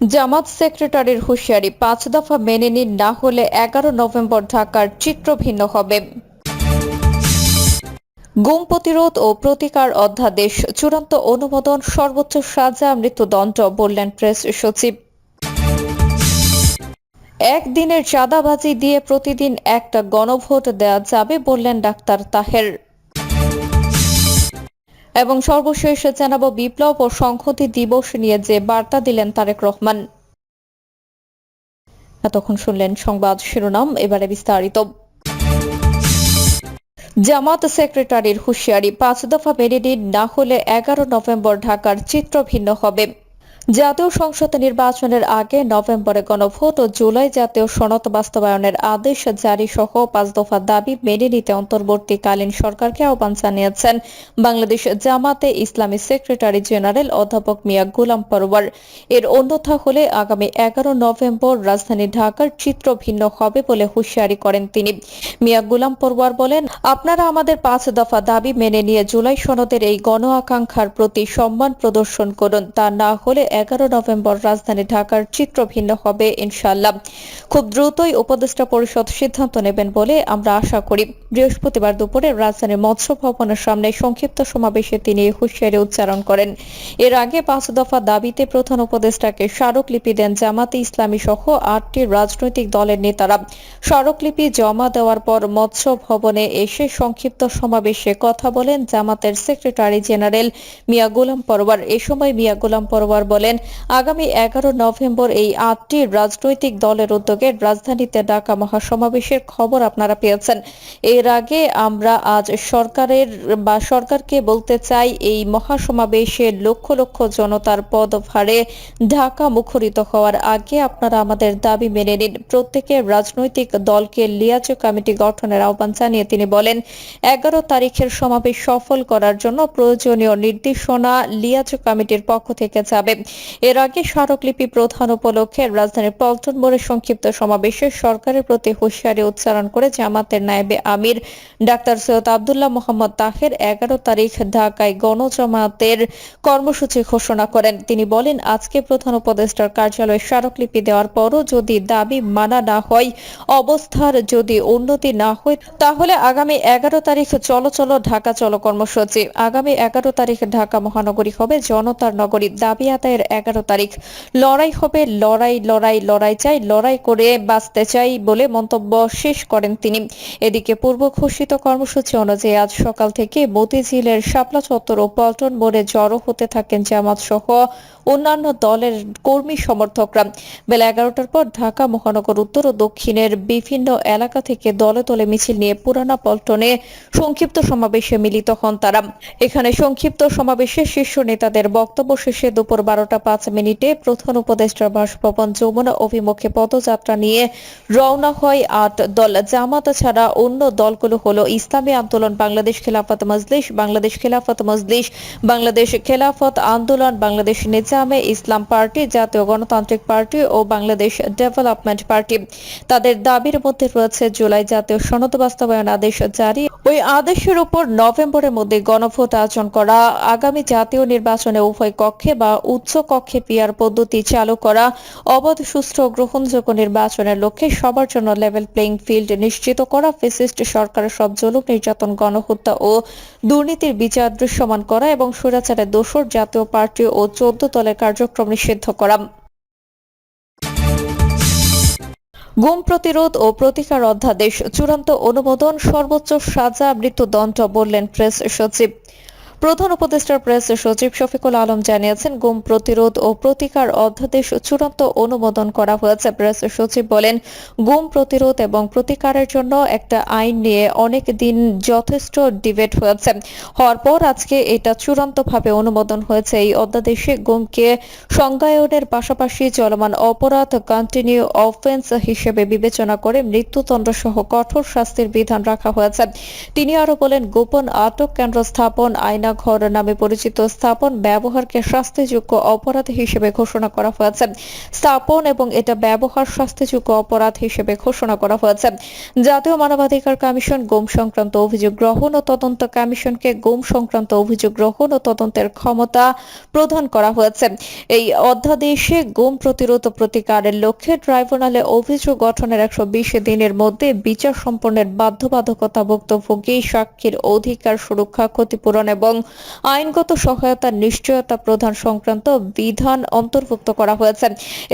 জামাত সেক্রেটারির হুঁশিয়ারি পাঁচ দফা মেনে নিন, না হলে এগারো নভেম্বর ঢাকার চিত্র ভিন্ন হবে। গুম প্রতিরোধ ও প্রতিকার অধ্যাদেশ, চূড়ান্ত অনুমোদন, সর্বোচ্চ সাজা, মৃত্যুদণ্ড বললেন প্রেস সচিব। একদিনের চাঁদাবাজি দিয়ে প্রতিদিন একটা গণভোট দেওয়া যাবে বললেন ডাক্তার তাহের। এবং সর্বশেষ জানাব বিপ্লব ও সংহতি দিবস নিয়ে যে বার্তা দিলেন তারেক রহমান। এতক্ষণ শুনলেন সংবাদ শিরোনাম, এবারে বিস্তারিত। জামাত সেক্রেটারির হুঁশিয়ারি, পাঁচ দফা মেনে নিন, না হলে এগারো নভেম্বর ঢাকার চিত্র ভিন্ন হবে। জাতীয় সংসদ নির্বাচনের আগে নভেম্বরে গণভোট ও জুলাই জাতীয় সনদ বাস্তবায়নের আদেশ জারি সহ পাঁচ দফা দাবি মেনে নিতে অন্তর্বর্তীকালীন সরকারকে আহ্বান জানিয়েছেন বাংলাদেশ জামাতে ইসলামী সেক্রেটারি জেনারেল অধ্যাপক মিয়া গুলাম পরওয়ার। এর অন্যথা হলে আগামী এগারো নভেম্বর রাজধানী ঢাকার চিত্র ভিন্ন হবে বলে হুঁশিয়ারি করেন তিনি। মিয়া গুলাম পরওয়ার বলেন, আপনারা আমাদের পাঁচ দফা দাবি মেনে নিয়ে জুলাই সনদের এই গণ আকাঙ্ক্ষার প্রতি সম্মান প্রদর্শন করুন। তা না হলে এগারো নভেম্বর রাজধানী ঢাকার চিত্র ভিন্ন হবে ইনশাল্লাহ খুব দ্রুতই উপদেষ্টা পরিষদ সিদ্ধান্ত নেবেন বলে আমরা আশা করি। বৃহস্পতিবার দুপুরে রাজধানীর মৎস্য ভবনের সামনে সংক্ষিপ্ত সমাবেশে তিনি হুঁশিয়ারি উচ্চারণ করেন। এর আগে পাঁচ দফা দাবিতে প্রধান উপদেষ্টাকে স্মারকলিপি দেন জামাতে ইসলামী সহ আটটি রাজনৈতিক দলের নেতারা। স্মারকলিপি জমা দেওয়ার পর মৎস্য ভবনে এসে সংক্ষিপ্ত সমাবেশে কথা বলেন জামাতের সেক্রেটারি জেনারেল মিয়া গোলাম পরোয়ার। এ সময় মিয়া গোলাম পরোয়ার বলেন আগামী এগারো নভেম্বর এই আটটি রাজনৈতিক দলের উদ্যোগে রাজধানীতে ডাকা মহাসমাবেশের খবর আপনারা পেয়েছেন। এর আগে আমরা আজ সরকারের বা সরকারকে বলতে চাই, এই মহাসমাবেশে লক্ষ লক্ষ জনতার পদভারে ঢাকা মুখরিত হওয়ার আগে আপনারা আমাদের দাবি মেনে নিন। প্রত্যেকের রাজনৈতিক দলকে লিয়াজো কমিটি গঠনের আহ্বান জানিয়ে তিনি বলেন, এগারো তারিখের সমাবেশ সফল করার জন্য প্রয়োজনীয় নির্দেশনা লিয়াজো কমিটির পক্ষ থেকে যাবে। এর আগে স্মারকলিপি প্রধান উপলক্ষে রাজধানীর পল্টন মোড়ে সংক্ষিপ্ত সমাবেশে সরকারের প্রতি হুঁশিয়ারি উচ্চারণ করে জামাতের নায়েবে আমির ডাক্তার সৈয়দ আবদুল্লাহ মোহাম্মদ তাহের এগারো তারিখ ঢাকায় গণজমাতের কর্মসূচি ঘোষণা করেন। তিনি বলেন, আজকে প্রধান উপদেষ্টার কার্যালয়ে স্মারকলিপি দেওয়ার পরও যদি দাবি মানা না হয়, অবস্থার যদি উন্নতি না হয়, তাহলে আগামী এগারো তারিখ চলো চলো ঢাকা চলো কর্মসূচি। আগামী এগারো তারিখ ঢাকা মহানগরী হবে জনতার নগরী। দাবি আদায়ের এগারো তারিখ। লড়াই হবে, লড়াই লড়াই লড়াই চাই, লড়াই করে বাঁচতে চাই বলে মন্তব্য শেষ করেন তিনি। এদিকে পূর্ব ঘোষিত কর্মসূচি অনুযায়ী আজ সকাল থেকে মতিঝিলের শাপলা চত্বর ও পল্টন মোড়ে জড়ো হতে থাকেন জামাত সহ অন্যান্য দলের কর্মী সমর্থকরা। বেলা এগারোটার পর ঢাকা, মহানগর উত্তর ও দক্ষিণের বিভিন্ন এলাকা থেকে দলে দলে মিছিল নিয়ে পুরানা পল্টনে সংক্ষিপ্ত সমাবেশে মিলিত হন তারা। এখানে সংক্ষিপ্ত সমাবেশে শীর্ষ নেতাদের বক্তব্য শেষে দুপুর বারোটা পাঁচ মিনিটে প্রধান উপদেষ্টার বাসভবন যমুনা অভিমুখে পদযাত্রা নিয়ে রওনা হয় আট দল। জামাত ছাড়া অন্য দলগুলো হলো ইসলামী আন্দোলন, বাংলাদেশ খেলাফত মজলিস, বাংলাদেশ খেলাফত মজলিস, বাংলাদেশ খেলাফত আন্দোলন, বাংলাদেশ নিজামে ইসলাম পার্টি, জাতীয় গণতান্ত্রিক পার্টি ও বাংলাদেশ ডেভেলপমেন্ট পার্টি। তাদের দাবির মধ্যে রয়েছে জুলাই জাতীয় সনদ বাস্তবায়ন আদেশ জারি। ওই আদেশের উপর নভেম্বরের মধ্যে গণভোট আয়োজন করা। আগামী জাতীয় নির্বাচনে উভয় কক্ষে বা উচ্চ কক্ষে পিয়ার পদ্ধতি চালু করা, অবাধ সুষ্ঠু গ্রহণযোগ্য নির্বাচনের লক্ষ্যে সবার জন্য লেভেল প্লেইং ফিল্ড নিশ্চিত করা, ফেসিস্ট সরকারের সব জুলুম নির্যাতন, গণহত্যা ও দুর্নীতির বিচার দৃশ্যমান করা এবং স্বৈরাচারের দোসর জাতীয় পার্টি ও চোদ্দ দলের কার্যক্রম নিষিদ্ধ করা। গুম প্রতিরোধ ও প্রতিকার অধ্যাদেশ, চূড়ান্ত অনুমোদন, সর্বোচ্চ সাজা, মৃত্যুদণ্ড বললেন প্রেস সচিব। প্রধান উপদেষ্টার প্রেস সচিব শফিকুল আলম জানিয়েছেন, গুম প্রতিরোধ ও প্রতিকার অধ্যাদেশ চূড়ান্ত অনুমোদন করা হয়েছে। প্রেস সচিব বলেন, গুম প্রতিরোধ এবং প্রতিকারের জন্য একটা আইন নিয়ে অনেক দিন যথেষ্ট ডিবেট হয়েছে। হওয়ার পর আজকে এটা চূড়ান্তভাবে অনুমোদন হয়েছে। এই অধ্যাদেশে গুমকে সংজ্ঞায়নের পাশাপাশি চলমান অপরাধ কন্টিনিউ অফেন্স হিসেবে বিবেচনা করে মৃত্যুদণ্ড সহ কঠোর শাস্তির বিধান রাখা হয়েছে। তিনি আরও বলেন, গোপন আটক কেন্দ্র স্থাপন আয়না ঘর নামে পরিচিত স্থাপন ব্যবহারকে শাস্তিযোগ্য অপরাধ হিসেবে ঘোষণা করা হয়েছে। স্থাপন এবং এটা ব্যবহার শাস্তিযোগ্য অপরাধ হিসেবে ঘোষণা করা হয়েছে। জাতীয় মানবাধিকার কমিশন গুম সংক্রান্ত অভিযোগ গ্রহণ ও তদন্ত কমিশনকে গুম সংক্রান্ত অভিযোগ গ্রহণ ও তদন্তের ক্ষমতা প্রদান করা হয়েছে। এই অধ্যাদেশে গুম প্রতিরোধ প্রতিকারের লক্ষ্যে ট্রাইব্যুনালে অভিযোগ গঠনের একশো বিশ দিনের মধ্যে বিচার সম্পন্নের বাধ্যবাধকতা ভুক্তভোগী সাক্ষীর অধিকার সুরক্ষা, ক্ষতিপূরণ এবং আইনগত সহায়তার নিশ্চয়তা প্রদান সংক্রান্ত বিধান অন্তর্ভুক্ত করা হয়েছে।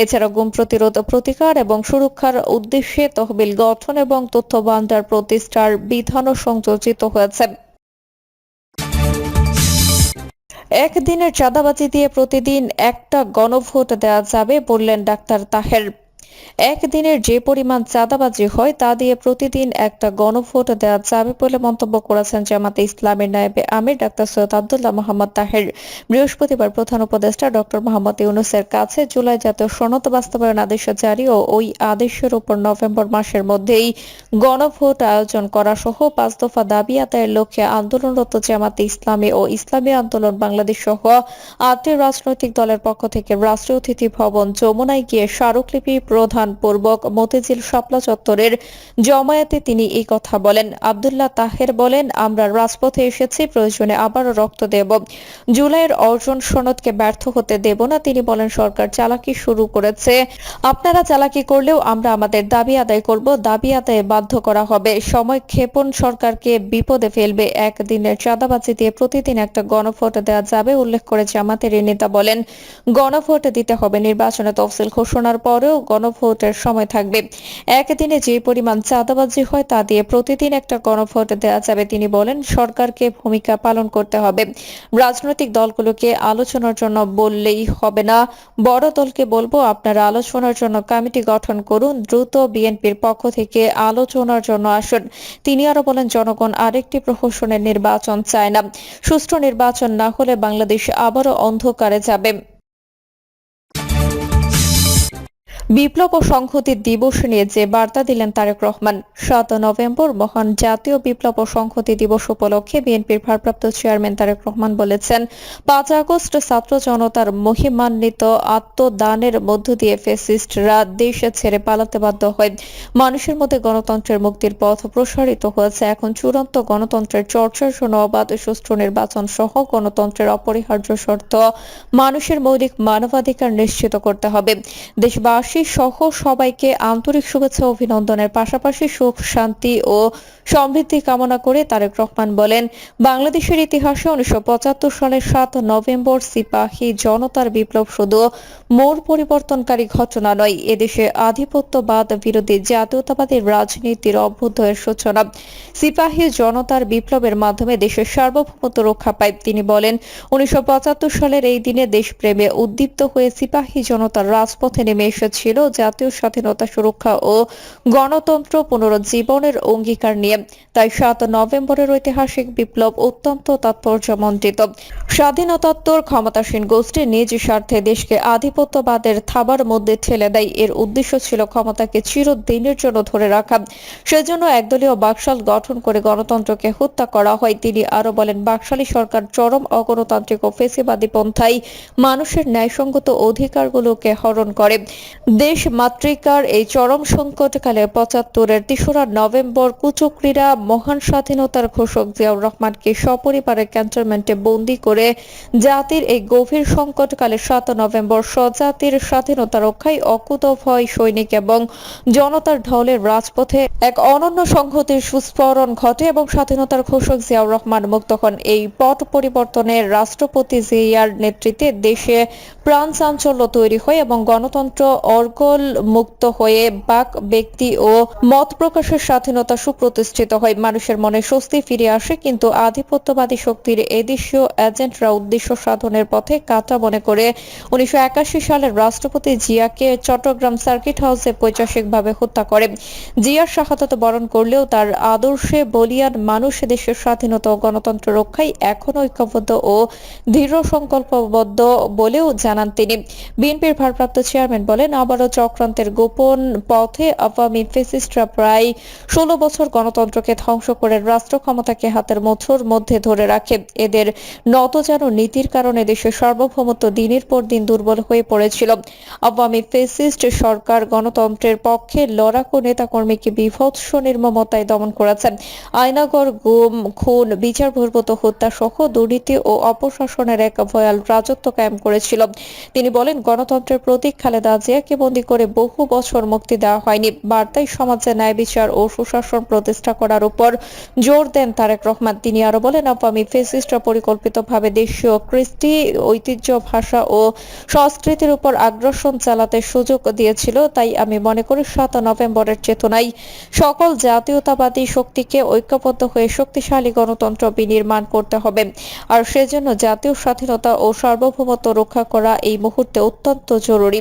এছাড়া গুম প্রতিরোধ প্রতিকার এবং সুরক্ষার উদ্দেশ্যে তহবিল গঠন এবং তথ্য ভান্ডার প্রতিষ্ঠার বিধানও সংযোজিত হয়েছে। একদিনের চাঁদাবাজি দিয়ে প্রতিদিন একটা গণভোট দেওয়া যাবে বললেন ডাক্তার তাহের। একদিনের যে পরিমাণ চাঁদাবাজি হয় তা দিয়ে প্রতিদিন একটা গণভোট দেওয়া যাবে বলে মন্তব্য করেছেন জামাতে ইসলামের নায়েবে আমির ডাক্তার সৈয়দ আবদুল্লাহ মোহাম্মদ তাহের। বৃহস্পতিবার প্রধান উপদেষ্টা ডক্টর মোহাম্মদ ইউনুসের কাছে জুলাই জাতীয় সনদ বাস্তবায়ন আদেশ জারি ও ওই আদেশের উপর নভেম্বর মাসের মধ্যেই গণভোট আয়োজন করা সহ পাঁচ দফা দাবি আদায়ের লক্ষ্যে আন্দোলনরত জামাতে ইসলামী ও ইসলামী আন্দোলন বাংলাদেশ সহ আটটি রাজনৈতিক দলের পক্ষ থেকে রাষ্ট্রীয় অতিথি ভবন যমুনায় গিয়ে স্মারকলিপি প্রধান পূর্বক মতিঝিল শাপলা চত্বরের জমায়েতে তিনি এই কথা বলেন। আবদুল্লাহ তাহের বলেন, আমরা রাজপথে এসেছি, প্রয়োজনে আবারও রক্ত দেব। জুলাইয়ের অর্জন সনদকে ব্যর্থ হতে দেব না। তিনি বলেন, সরকার চালাকি শুরু করেছে। আপনারা চালাকি করলেও আমরা আমাদের দাবি আদায় করব। দাবি আদায়ে বাধ্য করা হবে। সময় ক্ষেপণ সরকারকে বিপদে ফেলবে। একদিনের চাঁদাবাজি দিয়ে প্রতিদিন একটা গণভোট দেওয়া যাবে, উল্লেখ করে জামাতের নেতা বলেন। গণভোট দিতে হবে নির্বাচনে, তফসিল ঘোষণার পরেও গণভোটের সময় থাকবে। একদিনে যে পরিমাণ চাঁদাবাজি হয় তা দিয়ে প্রতিদিন একটা গণভোট দেওয়া যাবে, তিনি বলেন, সরকারকে ভূমিকা পালন করতে হবে। রাজনৈতিক দলগুলোকে আলোচনার জন্য বললেই হবে না। বড় দলকে বলব, আপনারা আলোচনার জন্য কমিটি গঠন করুন, দ্রুত বিএনপির পক্ষ থেকে আলোচনার জন্য আসুন। তিনি আরও বলেন, জনগণ আরেকটি প্রহসনের নির্বাচন চায় না। সুষ্ঠু নির্বাচন না হলে বাংলাদেশ আবারও অন্ধকারে যাবে। বিপ্লব ও সংহতি দিবস নিয়ে যে বার্তা দিলেন তারেক রহমান, সাত নভেম্বর মহান জাতীয় বিপ্লব ও সংহতি দিবস উপলক্ষে বিএনপির ভারপ্রাপ্ত চেয়ারম্যান তারেক রহমান বলেছেন, পাঁচ আগস্ট ছাত্র জনতার মহিমান্বিত আত্মদানের মধ্য দিয়ে ফেসিস্টরা দেশ ছেড়ে পালাতে বাধ্য হয়। মানুষের মধ্যে গণতন্ত্রের মুক্তির পথ প্রসারিত হয়েছে। এখন চূড়ান্ত গণতন্ত্রের চর্চার জন্য অবাধ সুষ্ঠু নির্বাচন সহ গণতন্ত্রের অপরিহার্য শর্ত মানুষের মৌলিক মানবাধিকার নিশ্চিত করতে হবে। দেশবাসী সহ সবাইকে আন্তরিক শুভেচ্ছা অভিনন্দনের পাশাপাশি সুখ, শান্তি ও সমৃদ্ধি কামনা করে তারেক রহমান বলেন, বাংলাদেশের ইতিহাসে উনিশশো সালের সাত নভেম্বর সিপাহী জনতার বিপ্লব শুধু মোড় পরিবর্তনকারী ঘটনা নয়, এদেশে আধিপত্যবাদ বিরোধী জাতীয়তাবাদী রাজনীতির অভ্যুদয়ের সূচনা। সিপাহী জনতার বিপ্লবের মাধ্যমে দেশের সার্বভৌমত্ব রক্ষা পায়। তিনি বলেন, উনিশশো পঁচাত্তর সালের এই দিনে দেশপ্রেমে উদ্দীপ্ত হয়ে সিপাহী জনতার রাজপথে নেমে এসেছিল জাতীয় স্বাধীনতা সুরক্ষা ও গণতন্ত্র পুনরুজ্জীবনের অঙ্গীকার নিয়ে। তাই সাত নভেম্বরের ঐতিহাসিক বিপ্লব অত্যন্ত তাৎপর্যমণ্ডিত। স্বাধীনতাত্তর ক্ষমতাসীন গোষ্ঠী নিজ স্বার্থে দেশকে আধিপত্যবাদের থাবার মধ্যে ঠেলে দেয়। এর উদ্দেশ্য ছিল ক্ষমতাকে চিরদিনের জন্য ধরে রাখা। সেজন্য একদলীয় বাকশাল গঠন করে গণতন্ত্রকে হত্যা করা হয়। তিনি আরও বলেন, বাকশালী সরকার চরম অগণতান্ত্রিক ও ফেসিবাদী পন্থায় মানুষের ন্যায়সঙ্গত অধিকারগুলোকে হরণ করে। দেশ মাতৃকার এই চরম সংকটকালে পঁচাত্তরের তেসরা নভেম্বর কুচক্রীরা মহান স্বাধীনতার ঘোষক জিয়াউর রহমানকে সপরিবারে ক্যান্টনমেন্টে বন্দী করে জাতির এই গভীর সংকটকালে সাত নভেম্বর স্বজাতির স্বাধীনতা রক্ষায় অকুতভয় সৈনিক এবং জনতার ঢলের রাজপথে এক অনন্য সংহতির সুস্ফোরণ ঘটে এবং স্বাধীনতার ঘোষক জিয়াউর রহমান মুক্ত হন। এই পট পরিবর্তনের রাষ্ট্রপতি জিয়ার নেতৃত্বে দেশে প্রাণ চাঞ্চল্য তৈরি হয় এবং গণতন্ত্র অর্গল মুক্ত হয়ে বাক ব্যক্তি ও মত প্রকাশের স্বাধীনতা সুপ্রতিষ্ঠিত হয়। মানুষের মনে স্বস্তি ফিরে আসে, কিন্তু আধিপত্যবাদী শক্তির এদেশীয় এজেন্টরা উদ্দেশ্য সাধনের পথে কাটা মনে করে। উনিশশো সালের রাষ্ট্রপতি জিয়াকে চট্টগ্রাম সার্কিট হাউসে পৈশাসিকভাবে হত্যা করে। জিয়ার শাহাদত বরণ করলেও তার আদর্শে বলিয়ান মানুষ দেশের স্বাধীনতা ও গণতন্ত্র রক্ষায় এখনও ঐক্যবদ্ধ ও দৃঢ় সংকল্পবদ্ধ বলেও জানান তিনি। বিএনপির ভারপ্রাপ্ত চেয়ারম্যান বলেন বড় চক্রান্তের গোপন পথে আওয়ামী ফেসিস্টরা প্রায় ষোলো বছর গণতন্ত্রকে ধ্বংস করে রাষ্ট্র ক্ষমতাকে হাতের মুঠোর মধ্যে ধরে রাখে। এদের নতজানু নীতির কারণে দেশের সার্বভৌমত্ব দিনের পর দিন দুর্বল হয়ে পড়েছিল। আওয়ামী ফেসিস্ট সরকার গণতন্ত্রের পক্ষে লড়াকু নেতাকর্মীকে বিভৎস নির্মমতায় দমন করেছেন আয়নাগর, গুম, খুন বিচার বহির্ভূত হত্যা সহ দুর্নীতি ও অপশাসনের এক ভয়াল রাজত্ব কায়েম করেছিল। তিনি বলেন, গণতন্ত্রের প্রতীক খালেদা জিয়াকে বন্দী করে বহু বছর মুক্তি দেওয়া হয়নি। বার্তায় সমাজে ন্যায় বিচার ও সুশাসন প্রতিষ্ঠা করার উপর জোর দেন তারেক রহমান। তিনি আরও বলেন আওয়ামী ফেসিস্টরা পরিকল্পিতভাবে দেশীয় কৃষ্টি, ঐতিহ্য, ভাষা ও সংস্কৃতির উপর আগ্রাসন চালাতে সুযোগ দিয়েছিল, তাই আমি মনে করি সাত নভেম্বরের চেতনায় সকল জাতীয়তাবাদী শক্তিকে ঐক্যবদ্ধ হয়ে শক্তিশালী গণতন্ত্র বিনির্মাণ করতে হবে। আর সেজন্য জাতীয় স্বাধীনতা ও সার্বভৌমত্ব রক্ষা করা এই মুহূর্তে অত্যন্ত জরুরি।